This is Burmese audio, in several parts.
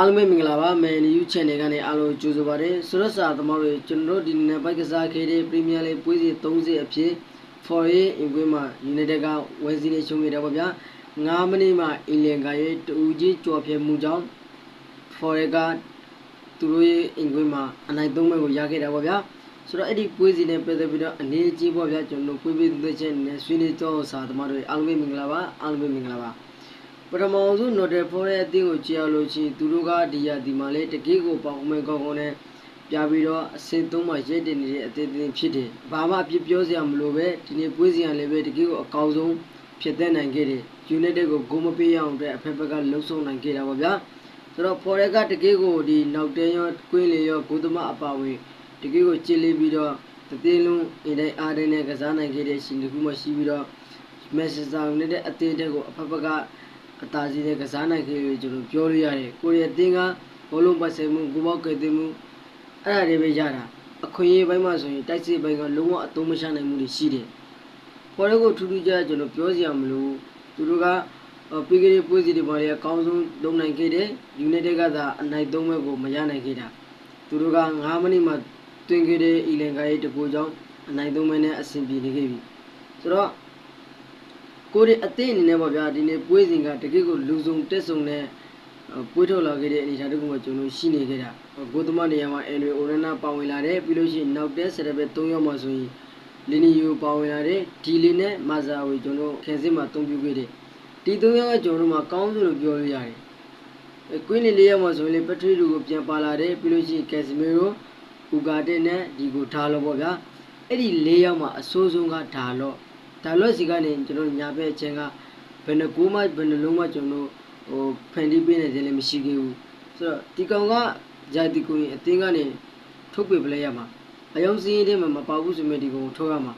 အားလုံးပဲမင်္ဂလာပါမယ်နီယူ channel ကနေအားလုံးကြိုဆိုပါရစေဆိုတော့စာသမားတွေကျွန်တော်တို့ဒီနေ့ပိုက်ကစားခဲ့တဲ့ Premier League ပွဲစဉ်30အဖြစ် for a in ပွဲမှာ United ကဝယ်စီနေရှုံးခဲ့တယ်ပေါ့ဗျာ9မိနစ်မှာအင်လန်ကရဲ့တူကြီးကြော်ဖြဲမှုကြောင့် for a ကသူတို့ရဲ့အင်ပွဲမှာအနိုင်3မဲ့ကိုရခဲ့တာပေါ့ဗျာဆိုတော့အဲ့ဒီပွဲစဉ်နဲ့ပတ်သက်ပြီးတော့အနေကြီးပေါ့ဗျာကျွန်တော်တို့ပွဲပေးသွင်းချက်နဲ့ဆွေးနွေးတော့စာသမားတွေအားလုံးပဲမင်္ဂလာပါအားလုံးပဲမင်္ဂလာပါ ပထမဆုံး Notre Dame ရဲ့အသင်းကိုကြည့်ရလို့ရှိရင်သူတို့ကဒီရဒီမှာလေတကယ့်ကိုပေါင်မဲကောင်းကောင်းနဲ့ပြပြီးတော့အဆင့်သုံးမှာရည်တည်နေတဲ့အသင်းအသင်းဖြစ်တယ်။ဘာမှအပြစ်ပြောစရာမလိုပဲဒီနေ့ပွဲစဉ်ကလည်းပဲတကယ့်ကိုအကောင်းဆုံးဖြစ်တဲ့နိုင်ခဲ့တယ်။ United ကိုဂိုးမပေးရအောင်အတွက်အဖက်ဖက်ကလှုပ်ဆောင်နိုင်ခဲ့တာပါဗျာ။ဆိုတော့ Forest ကတကယ့်ကိုဒီနောက်တဲရောကွင်းလေရောဂိုးသမားအပါဝင်တကယ့်ကိုကြည်လေးပြီးတော့တသေးလုံးအင်တိုင်းအားတိုင်းနဲ့ကစားနိုင်ခဲ့တဲ့ရှင်တခုမှရှိပြီးတော့ Manchester United အသင်းတက်ကိုအဖက်ဖက်က အသာစီးတဲ့ကစားနိုင်ခဲ့ပြီကျွန်တော်ပြောလို့ရတယ်ကိုရီးယားတင်းကဘောလုံးပတ်ဆယ်မှုကိုပေါက်ကဲတင်မှုအဲ့ဒါတွေပဲရတာအခွင့်အရေးပိုင်းမှာဆိုရင်တိုက်စစ်ပိုင်းကလုံးဝအသုံးမချနိုင်မှုတွေရှိတယ်ပေါ်တော့ကိုထူးထူးခြားခြားကျွန်တော်ပြောစရာမလိုသူတို့ကပြီးခဲ့တဲ့ပွဲစီတွေမှာလည်းအကောင်းဆုံးလုပ်နိုင်ခဲ့တယ် United ကသာအနိုင်သုံးမဲ့ကိုမရနိုင်ခဲ့တာသူတို့က9မိနစ်မှာတွင်ခဲ့တဲ့အီလန်ကရဲ့တကူကြောင့်အနိုင်သုံးမဲ့နဲ့အဆင်ပြေနေခဲ့ပြီဆိုတော့ ကိုရီအသင်းအနေနဲ့ပေါ့ဗျာဒီနေ့ပွဲစဉ်ကတကယ့်ကိုလူစုံတက်စုံနဲ့ပွဲထုတ်လာခဲ့တဲ့အနေအထားတခုမှကျွန်တော်ရှိနေခဲ့တာဂိုသမနေရာမှာအန်ရီအိုရနာပါဝင်လာတယ်ပြီးလို့ရှိရင်နောက်တက်ဆက်တဲ့ဘက်၃ရောက်မှဆိုရင်လီနီယိုပါဝင်လာတယ်ဒီလီနဲ့မာဇာဝီကျွန်တော်ခင်စစ်မှာအသုံးပြုခဲ့တယ်ဒီ၃ရောက်ကကျွန်တော်တို့မှာကောင်းစုလို့ပြောလို့ရတယ်ကွင်းလီလေးရောက်မှဆိုရင်လေပထရီလူကိုပြန်ပါလာတယ်ပြီးလို့ရှိရင်ကက်စမီရိုဥကာတက်နဲ့ဒီကိုထားလို့ပေါ့ဗျာအဲ့ဒီ၄ရောက်မှအဆိုးဆုံးကဒါတော့ ဒါလော့စီကနေကျွန်တော်ညာဘက်အချင်းကဘယ်နှကူမှဘယ်နှလုံးမှကျွန်တော်ဟိုဖန်တီးပေးနေတယ်လည်းမရှိခဲ့ဘူးဆိုတော့ဒီကောင်ကဂျာတီကိုရင်အတင်းကနေထုတ်ပြပလဲရမှာအယုံစင်းရင်ထဲမှာမပါဘူးဆိုမြဲဒီကောင်ထုတ်ရမှာ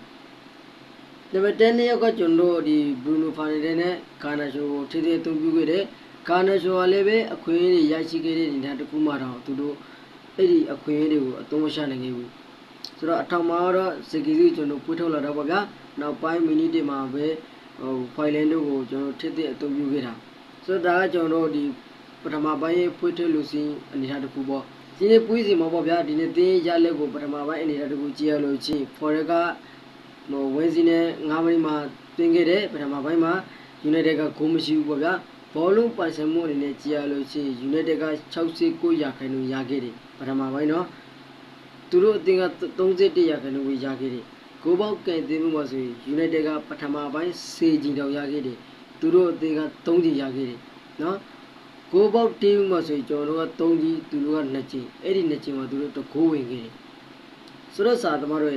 နံပါတ်10နှစ်ယောက်ကကျွန်တော်ဒီဘရူနိုဖာနယ်ဒန်နဲ့ဂါနာရှိုကိုထေးထေးအသုံးပြုခဲ့တယ်ဂါနာရှိုကလည်းပဲအခွင့်အရေးတွေရရှိခဲ့တဲ့နေရာတစ်ခုမှတော့သူတို့အဲ့ဒီအခွင့်အရေးတွေကိုအသုံးမချနိုင်ခဲ့ဘူး ဆိုတော့အထောင်မှာတော့စကီစီကျွန်တော်ပွေးထုတ်လာတော့ပေါ့ဗျာနောက်ပိုင်းမိနစ်တွေမှာပဲဟိုဖိုင်လန်တို့ကိုကျွန်တော်ထစ်တဲ့အသုံးပြုခဲ့တာဆိုတော့ဒါကကျွန်တော်ဒီပထမပိုင်းရေးဖွေးထုတ်လို့စီအနေထားတစ်ခုပေါ့ဒီနေ့ပွေးစီမှာပေါ့ဗျာဒီနေ့တင်းရလက်ကိုပထမပိုင်းအနေထားတစ်ခုကြည့်ရလို့ချင်းဖော်ရကဟိုဝင်းစီနဲ့9မိနစ်မှာတွင်ခဲ့တဲ့ပထမပိုင်းမှာ United ကဂိုးမရှိဘူးပေါ့ဗျာဘောလုံးပိုင်ဆိုင်မှုအနေနဲ့ကြည့်ရလို့ချင်း United က69ရာခိုင်နှုန်းရခဲ့တယ်ပထမပိုင်းနော် သူတို့အသင်းက31ရာခိုင်နှုန်းပဲရခဲ့တယ်ကိုပေါက်ကင်တင်မှုမှာဆိုရင် United ကပထမပိုင်းစေကြည်တော့ရခဲ့တယ်သူတို့အသင်းက3ကြည်ရခဲ့တယ်နော်ကိုပေါက်တင်းမှုမှာဆိုရင်ကျွန်တော်တို့က3ကြည်သူတို့က2ကြည်အဲ့ဒီ2ကြည်မှာသူတို့တကိုးဝင်ခဲ့တယ်ဆိုတော့စာသမားတို့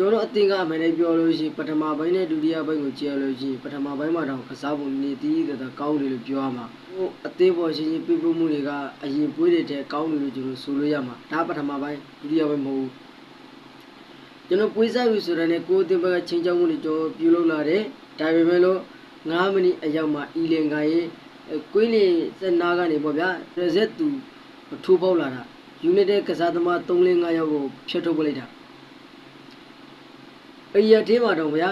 ကျွန်တော်အသင်းကအမှန်တည်းပြောလို့ရှိရင်ပထမပိုင်းနဲ့ဒုတိယပိုင်းကိုကြည့်ရလို့ရှိရင်ပထမပိုင်းမှာတော့ကစားပုံနေတည်တည်ကောင်းတယ်လို့ပြောရမှာဟိုအသင်းပေါ်ရှင်ရှင်ပြပြမှုတွေကအရင်ပွေးတွေတဲ့ကောင်းတယ်လို့ကျွန်တော်ဆိုလို့ရမှာဒါပထမပိုင်းဒုတိယပိုင်းမဟုတ်ဘူးကျွန်တော်ပွေးစားပြီဆိုတဲ့ကိုအသင်းဘက်ကချင်းချောင်းမှုတွေကျွန်တော်ပြုလုပ်လာတယ်ဒါပေမဲ့လို့9မိနစ်အရောက်မှာအီလင်ကရဲ့ကွင်းလင်စက်နာကနေပေါ့ဗျာရက်ဆက်သူထိုးပေါက်လာတာယူနိုက်တက်ကစားသမား3-5ယောက်ကိုဖျက်ထုတ်ပလိုက်တာ အရာသေးမှာတော့ဗျာ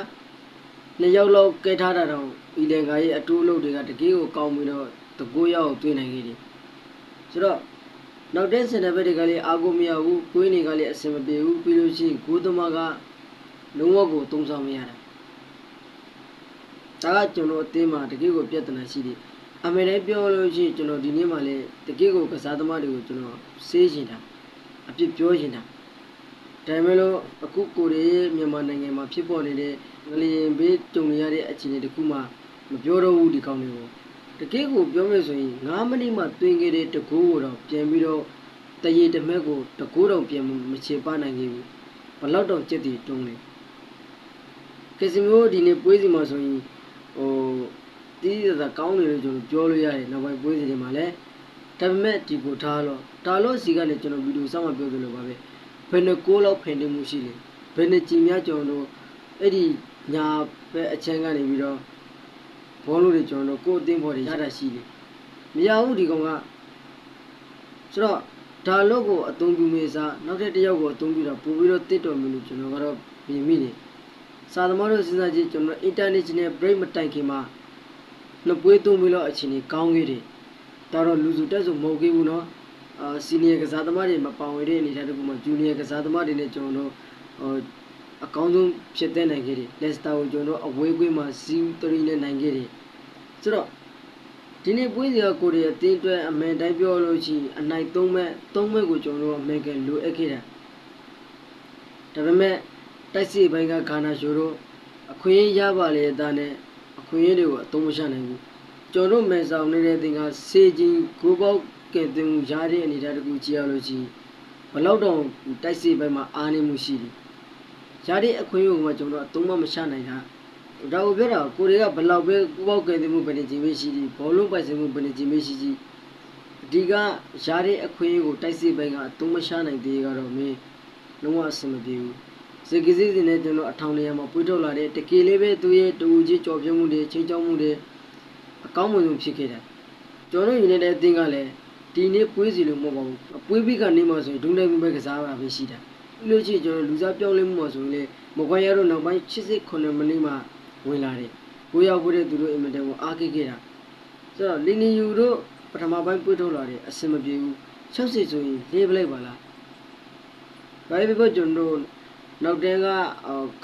နှစ်ယောက်လောက်ကဲထားတာတော့အီလန်ကရဲ့အတူအလုပ်တွေကတကယ်ကိုကောင်းပြီးတော့တကူရောက်ကိုတွင်းနိုင်ခဲ့တယ်ဆိုတော့နောက်တဲ့စင်တာဘက်တွေကလည်းအာကိုမရဘူးကိုင်းတွေကလည်းအဆင်မပြေဘူးပြီးလို့ရှိရင်ဂိုးသမားကလုံးဝကိုတုံးဆောင်မရတာဒါကကျွန်တော်အသင်းမှာတကယ်ကိုပြဿနာရှိတယ်အမေလည်းပြောလို့ရှိရင်ကျွန်တော်ဒီနေ့မှလည်းတကယ်ကိုကစားသမားတွေကိုကျွန်တော်စေးရှင်တာအပြစ်ပြောရှင်တာ ဒါပေမဲ့လို့အခုကိုရီးယားမြန်မာနိုင်ငံမှာဖြစ်ပေါ်နေတဲ့ငလျင်ဘေးကြုံရတဲ့အခြေအနေတခုမှမပြောတော့ဘူးဒီကောင်းတွေကိုတကယ်ကိုပြောမယ်ဆိုရင်9မိနစ်မှတွင်ခဲ့တဲ့တကူကိုတော့ပြန်ပြီးတော့တရေတမက်ကိုတကူတော့ပြန်မချေပနိုင်ခဲ့ဘူးဘလောက်တော့ကြက်တီတုံးလဲကစီမျိုးဒီနေ့ပွဲစီမှာဆိုရင်ဟိုတီးရတာကောင်းတယ်လို့ကျွန်တော်ပြောလို့ရတယ်နောက်ပိုင်းပွဲစီတွေမှာလည်းဒါပေမဲ့ဒီကိုထားလို့တာလို့စီကလည်းကျွန်တော်ဗီဒီယိုစောင့်မပြောသလိုပါပဲ ဘယ်နှကိုးလောက်ဖင်နေမှုရှိလဲဘယ်နှကြည်များကျွန်တော်တို့အဲ့ဒီညာပဲအချမ်းကနေပြီးတော့ဘောလုံးတွေကျွန်တော်တို့ကိုယ်အသင်းဘော်တွေရတာရှိတယ်မရဘူးဒီကောင်ကဆိုတော့ဒါလို့ကိုအသုံးပြုမေးစားနောက်ထပ်တစ်ယောက်ကိုအသုံးပြုတာပို့ပြီးတော့တစ်တော်မျိုးလို့ကျွန်တော်ကတော့မြင်မိတယ်စာသမားတို့စဉ်းစားကြည့်ကျွန်တော် international break မတိုင်ခင်မှာနှစ်ပွဲသုံးပြီးတော့အချိန်ကြီးကောင်းခဲ့တယ် ဒါတော့လူစုတက်စုမဟုတ်သေးဘူးเนาะအာ စီနီယာကစားသမားတွေမပါဝင်တဲ့အနေအထားတစ်ခုမှာဂျူနီယာကစားသမားတွေနဲ့ကျွန်တော်တို့ဟိုအကောင်းဆုံးဖြစ်တဲ့နိုင်ခဲ့တယ်လက်စတာကိုကျွန်တော်တို့အဝေးကွင်းမှာစီး3နဲ့နိုင်ခဲ့တယ်ဆိုတော့ဒီနေ့ပွဲစီကကိုရီးယားတင်းတွဲအမှန်တိုင်းပြောလို့ရှိရင်အနိုင်3မဲ့3မဲ့ကိုကျွန်တော်တို့အမေရိကန်လိုအပ်ခဲ့တာဒါပေမဲ့တိုက်စစ်ဘိုင်းကဂါနာရှိုတို့အခွင့်အရေးရပါလေအသားနဲ့အခွင့်အရေးတွေကိုအသုံးမချနိုင်ဘူးကျွန်တော်တို့မယ်ဆောင်နေတဲ့တင်ကစေချင်းကိုပေါက် ကဲတင်မှုရတဲ့အနေအထားတစ်ခုကြည့်ရလို့ရှိရင်ဘလောက်တော့တိုက်စစ်ဘိုင်းမှာအားနေမှုရှိတယ်ရတဲ့အခွင့်အရေးကိုမှကျွန်တော်တို့အသုံးမမချနိုင်တာဒါကိုပြောတာကိုတွေကဘလောက်ပဲကိုပေါက်ကဲတင်မှုပဲနေခြင်းပဲရှိတယ်ဘောလုံးပိုင်ဆိုင်မှုပဲနေခြင်းပဲရှိကြီးအဒီကရတဲ့အခွင့်အရေးကိုတိုက်စစ်ဘိုင်းကအသုံးမချနိုင်သေးကတော့မင်းလုံးဝအဆင်မပြေဘူးစကစီစီနဲ့ကျွန်တော်အထောင်နေရာမှာပွေးထုတ်လာတဲ့တကယ်လေးပဲသူရဲ့တူကြီးကြော်ပြမှုတွေချိန်ချောက်မှုတွေအကောင်းဆုံးဖြစ်ခဲ့တယ်ကျွန်တော်ယူနေတဲ့အသင်းကလည်း ဒီနေ့ပွေးစီလို့မဟုတ်ပါဘူးပွေးပြီးကနေမှဆိုရင်ဒုနေမှုပဲကစားတာပဲရှိတာပြီးလို့ရှိရင်ကျွန်တော်လူစားပြောင်းလဲမှုမှာဆိုရင်လေမကွန်ရတော့နောက်ပိုင်း89မိနစ်မှဝင်လာတယ်ကိုရောက်ဖို့တဲ့သူတို့အင်မတန်ကိုအားခဲ့ခဲ့တာဆိုတော့လီနီယူတို့ပထမပိုင်းပွေးထုတ်လာတယ်အဆင်မပြေဘူး60ဆိုရင်လေးပလိုက်ပါလားဘာပဲပြောကျွန်တော်နောက်တန်းက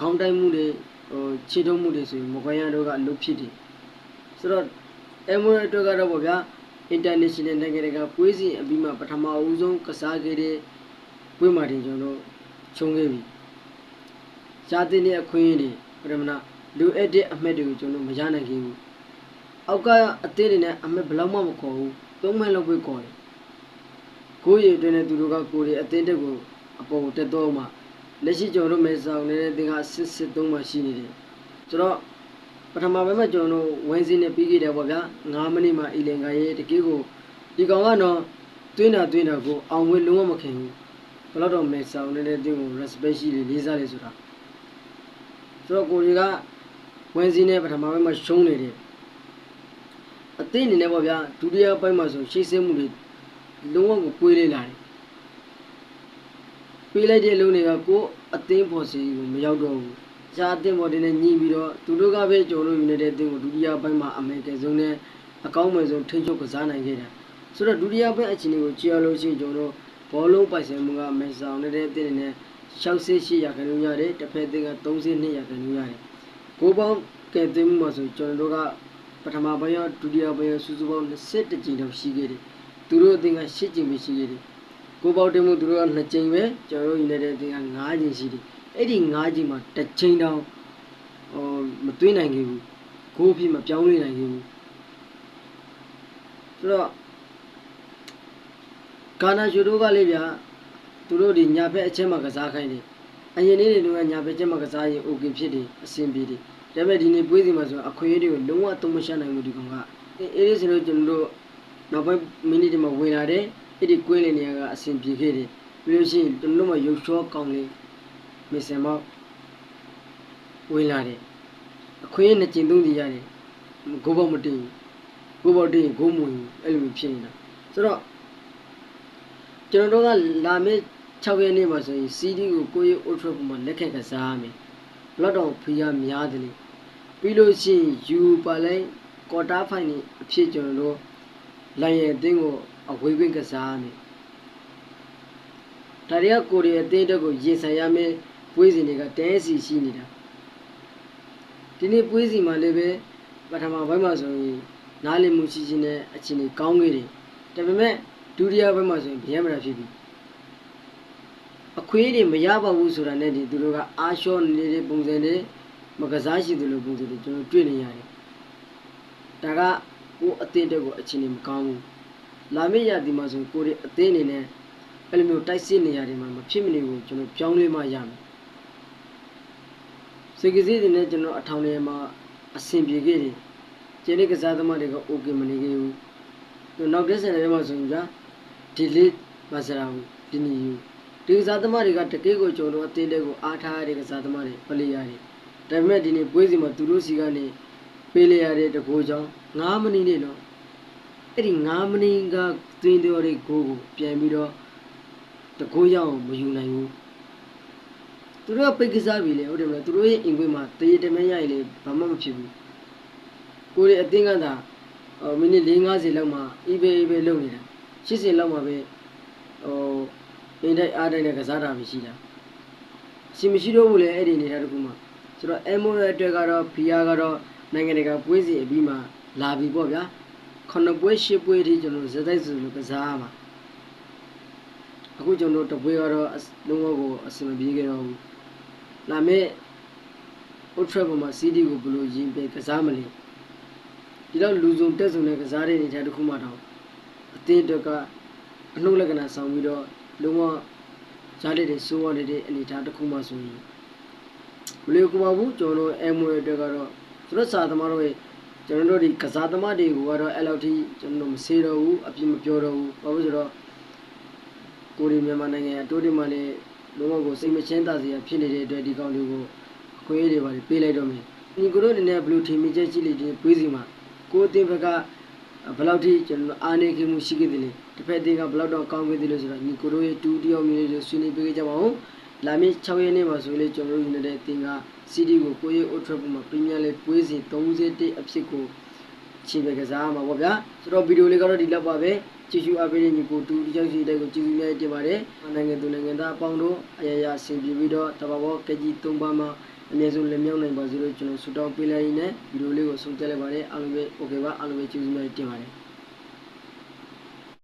ခေါင်းတိုင်းမှုတွေဟိုခြေထုံးမှုတွေဆိုရင်မကွန်ရတို့ကအလုပ်ဖြစ်တယ်ဆိုတော့အဲမိုးအတွက်ကတော့ဗောဗျာ international နိုင်ငံတကာပွဲစဉ်အပြီးမှပထမအဦးဆုံးကစားခဲ့တဲ့ပွဲမှာတင်ကျွန်တော်ခြုံခဲ့ပြီရှားတင်တဲ့အခွင့်အရေးတွေပထမနာလူအပ်တဲ့အမှတ်တွေကိုကျွန်တော်မရနိုင်ခဲ့ဘူးအောက်ကအသေးတွေနဲ့အမှတ်ဘယ်လောက်မှမခေါ်ဘူးသုံးမှတ်လောက်ပဲခေါ်တယ်ကိုယ့်ရည်အတွင်းနဲ့သူတို့ကကိုယ်ရည်အသေးတက်ကိုအပေါ်တက်တော့မှလက်ရှိကျွန်တော်တို့မဲဆောင်နေတဲ့တင်ကစစ်စစ်သုံးမှရှိနေတယ်ဆိုတော့ ပထမပိုင်းမှာကျွန်တော်တို့ဝင်းစင်းနဲ့ပြီးခဲ့တယ်ပေါ့ဗျာ9မိနစ်မှာအီလင်ကရဲ့တကယ်ကိုဒီကောင်ကတော့တွင်းတာတွင်းတာကိုအောင်ဝဲလုံးဝမခင်ဘူးဘယ်တော့တော့မဲဆောင်နေတဲ့တင်ကို respect ရှိတယ်လေးစားတယ်ဆိုတာဆိုတော့ကိုကြီးကဝင်းစင်းနဲ့ပထမပိုင်းမှာရှုံးနေတယ်အသိအနေနဲ့ပေါ့ဗျာဒုတိယပိုင်းမှာဆိုရှေ့ဆင်းမှုတွေလုံးဝကိုကွေးလေးလာတယ်ပေးလိုက်တဲ့လုံးတွေကကိုယ်အသင်းပေါ်စီကိုမရောက်တော့ဘူး။ ရှားအသင်းပေါ်တင်နဲ့ညှိပြီးတော့သူတို့ကပဲကြုံလို့ယူနေတဲ့အသင်းကိုဒုတိယပိုင်းမှာအမေကဆုံးနဲ့အကောင်းမဲ့ဆုံးထိန်းချုပ်ကစားနိုင်ခဲ့တာ။ဆိုတော့ဒုတိယပိုင်းအခြေအနေကိုကြည့်ရလို့ရှိရင်ကျွန်တော်ဘောလုံးပိုင်ဆိုင်မှုကမေဆောင်နေတဲ့အသင်းနဲ့68ရာခိုင်နှုန်းရတယ်တစ်ဖက်အသင်းက32ရာခိုင်နှုန်းရတယ်။ကိုပေါင်းကဲတင်မှုမှာဆိုကျွန်တော်တို့ကပထမပိုင်းရောဒုတိယပိုင်းရောစုစုပေါင်း21ကြိမ်တော့ရှိခဲ့တယ်။သူတို့အသင်းက8ကြိမ်ပဲရှိခဲ့တယ်။ ကိုပေါတင်မှုသူတို့က2ကြိမ်ပဲကျွန်တော်တို့ယူနေတဲ့တင်က9ကြိမ်ရှိတယ်အဲ့ဒီ9ကြိမ်မှာတစ်ကြိမ်တောင်ဟိုမသွင်းနိုင်ခဲ့ဘူးကိုအဖြစ်မပြောင်းလဲနိုင်ခဲ့ဘူးဆိုတော့ကာနာရှူတို့ကလေးဗျာသူတို့ဒီညာဘက်အချက်မှာကစားခိုင်းတယ်အရင်နေ့တွေကညာဘက်ချက်မှာကစားရင် okay ဖြစ်တယ်အဆင်ပြေတယ်ဒါပေမဲ့ဒီနေ့ပွဲစီမှာဆိုအခွင့်အရေးတွေကိုလုံးဝသုံးမချနိုင်ဘူးဒီကောင်ကအေးအေးစလို့ကျွန်တော်တို့နောက်ပိုင်းမိနစ်တွေမှာဝင်လာတယ် အဲ့ဒီကွင်းလေးနေရာကအဆင်ပြေခဲ့တယ်ပြီးလို့ရှိရင်ကျွန်တော်တို့မှရုပ်ချောကောင်းလေးမစင်မောက်ဝင်လာတယ်အခွင့်အရေးနဲ့ကျင်သုံးစီရတယ်ဂိုးပေါက်မတင်ဘူးဂိုးပေါက်တင်ရင်ဂိုးမဝင်ဘူးအဲ့လိုမျိုးဖြစ်နေတာဆိုတော့ကျွန်တော်တို့ကလာမယ့်6ရက်နေ့မှာဆိုရင် CD ကိုကိုယ့်ရဲ့ ultra ပုံမှာလက်ခံကစားရမယ်ဘလောက်တော့ဖီးရများတယ်လေပြီးလို့ရှိရင် U ပါလိုက် quarter final အဖြစ်ကျွန်တော်တို့လိုက်ရဲ့အသင်းကို အဝေးကွင်းကစားရမယ်ဒါတွေကကိုရီးယားအသင်းတက်ကိုရင်ဆိုင်ရမယ်ပွဲစဉ်တွေကတဲစီရှိနေတာဒီနေ့ပွဲစီမှာလည်းပဲပထမပိုင်းမှာဆိုရင်နားလည်မှုရှိချင်းနဲ့အချင်းတွေကောင်းခဲ့တယ်ဒါပေမဲ့ဒုတိယပိုင်းမှာဆိုရင်ဗျမ်းမတာဖြစ်ပြီအခွင့်အရေးတွေမရပါဘူးဆိုတာနဲ့ဒီသူတို့ကအားလျှော့နေတဲ့ပုံစံတွေမကစားရှိသလိုပုံစံတွေကျွန်တော်တွေ့နေရတယ်ဒါကကိုယ်အသင်းတက်ကိုအချင်းတွေမကောင်းဘူး လာမယ့်ရာသီမှာဆိုကိုရီအသင်းအနေနဲ့အဲ့လိုမျိုးတိုက်စစ်နေရာတွေမှာမဖြစ်မနေကိုကျွန်တော်ပြောင်းလဲမှရမယ်စေကစည်းတွေနဲ့ကျွန်တော်အထောင်ထဲမှာအဆင်ပြေခဲ့တယ်ကျင်းတဲ့ကစားသမားတွေကအိုကေမနေခဲ့ဘူးကျွန်တော်တက်စင်တွေမှာဆိုရင်ကဒီလေးမဆရာဘူးဒီနီယူဒီကစားသမားတွေကတကယ့်ကိုကျွန်တော်အသင်းတွေကိုအားထားရတဲ့ကစားသမားတွေပလေယာတွေဒါပေမဲ့ဒီနေ့ပွဲစီမှာသူတို့စီကနေပေးလေရတဲ့တကူကြောင့်9မိနစ်နဲ့တော့ အဲ့ဒီ9မိနစ်ကသွင်းတော်တဲ့ဂိုးကိုပြန်ပြီးတော့တကိုးရအောင်မယူနိုင်ဘူးသူတို့ကပိတ်ကစားပြီလေဟုတ်တယ်မလားသူတို့ရဲ့အင်ကွင်းမှာတရေတမန်ရရင်လေဘာမှမဖြစ်ဘူးကိုရီအသင်းကသာဟဟိုမိနစ်4-50လောက်မှအေးဘေးအေးဘေးလုံနေတာ80လောက်မှပဲဟိုအင်းတိုက်အားတိုက်နဲ့ကစားတာပဲရှိတာအစီမရှိတော့ဘူးလေအဲ့ဒီနေတာတခုမှဆိုတော့အမိုရဲ့အတွက်ကတော့ဖီယာကတော့နိုင်ငံတကာပွဲစဉ်အပြီးမှလာပြီပေါ့ဗျာ ခုနှစ်ပွဲရှစ်ပွဲအထိကျွန်တော်ဇက်တိုက်စုလို့ကစားရမှာအခုကျွန်တော်တပွဲကတော့အစလုံးဝကိုအဆင်မပြေကြတော့ဘူးလာမဲ့ Old Trafford မှာ CD ကိုဘယ်လိုရင်ပဲကစားမလဲဒီတော့လူစုံတက်စုံနဲ့ကစားတဲ့အနေထားတစ်ခုမှတော့အသင်းအတွက်ကအနှုတ်လက္ခဏာဆောင်ပြီးတော့လုံးဝကြားတဲ့စိုးရတဲ့အနေထားတစ်ခုမှဆိုရင်မလျော်ကူပါဘူးကျွန်တော်တို့အဲမွေအတွက်ကတော့သူတို့စာသမားတို့ရဲ့ ကျွန်တော်တို့ဒီကစားသမားတွေကိုကတော့အဲ့လောက်ထိကျွန်တော်တို့မစေတော့ဘူးအပြစ်မပြောတော့ဘူးဘာလို့ဆိုတော့ကိုရီမြန်မာနိုင်ငံအတိုးဒီမှာလည်းလုံးဝကိုစိတ်မချမ်းသာစရာဖြစ်နေတဲ့အတွက်ဒီကောင်တွေကိုအခွင့်အရေးတွေပါပေးလိုက်တော့မယ်ဒီကိုတို့အနေနဲ့ဘယ်လိုထင်မြင်ချက်ရှိလိမ့်ဒီပွေးစီမှာကိုအတင်းဘက်ကဘယ်လောက်ထိကျွန်တော်အားနေခင်မှုရှိခဲ့တယ်လေတစ်ဖက်အတင်းကဘယ်လောက်တော့ကောင်းခဲ့တယ်လို့ဆိုတော့ဒီကိုတို့ရဲ့တူတယောက်မျိုးလေးဆွေးနွေးပေးကြပါဦးလာမည့်6ရက်နေ့မှာဆိုလေကျွန်တော်တို့ယူနေတဲ့အတင်းက စီးတီးကိုကိုရဲ့အုတ်ထရပူမှာပရီးမီးယားလိပွဲစဉ်31အဖြစ်ကိုခြေပဲကစားမှာပေါ့ဗျာဆိုတော့ဗီဒီယိုလေးကတော့ဒီလောက်ပါပဲကျေးဇူးအပေးတဲ့ညီကိုတူဒီရောက်ရှိတဲ့ကိုကျေးဇူးများတင်ပါတယ်နိုင်ငံသူနိုင်ငံသားအပေါင်းတို့အရာရာဆင်ပြေပြီးတော့တဘာဘောကကြီး၃ပါးမှာအမြဲဆုံးလက်မြောက်နိုင်ပါစေလို့ကျွန်တော်ဆုတောင်းပေးလိုက်ရင်းနဲ့ဗီဒီယိုလေးကိုဆုံးဖြတ်လိုက်ပါတယ်အားလုံးပဲ okay ပါအားလုံးပဲကျေးဇူးများတင်ပါတယ်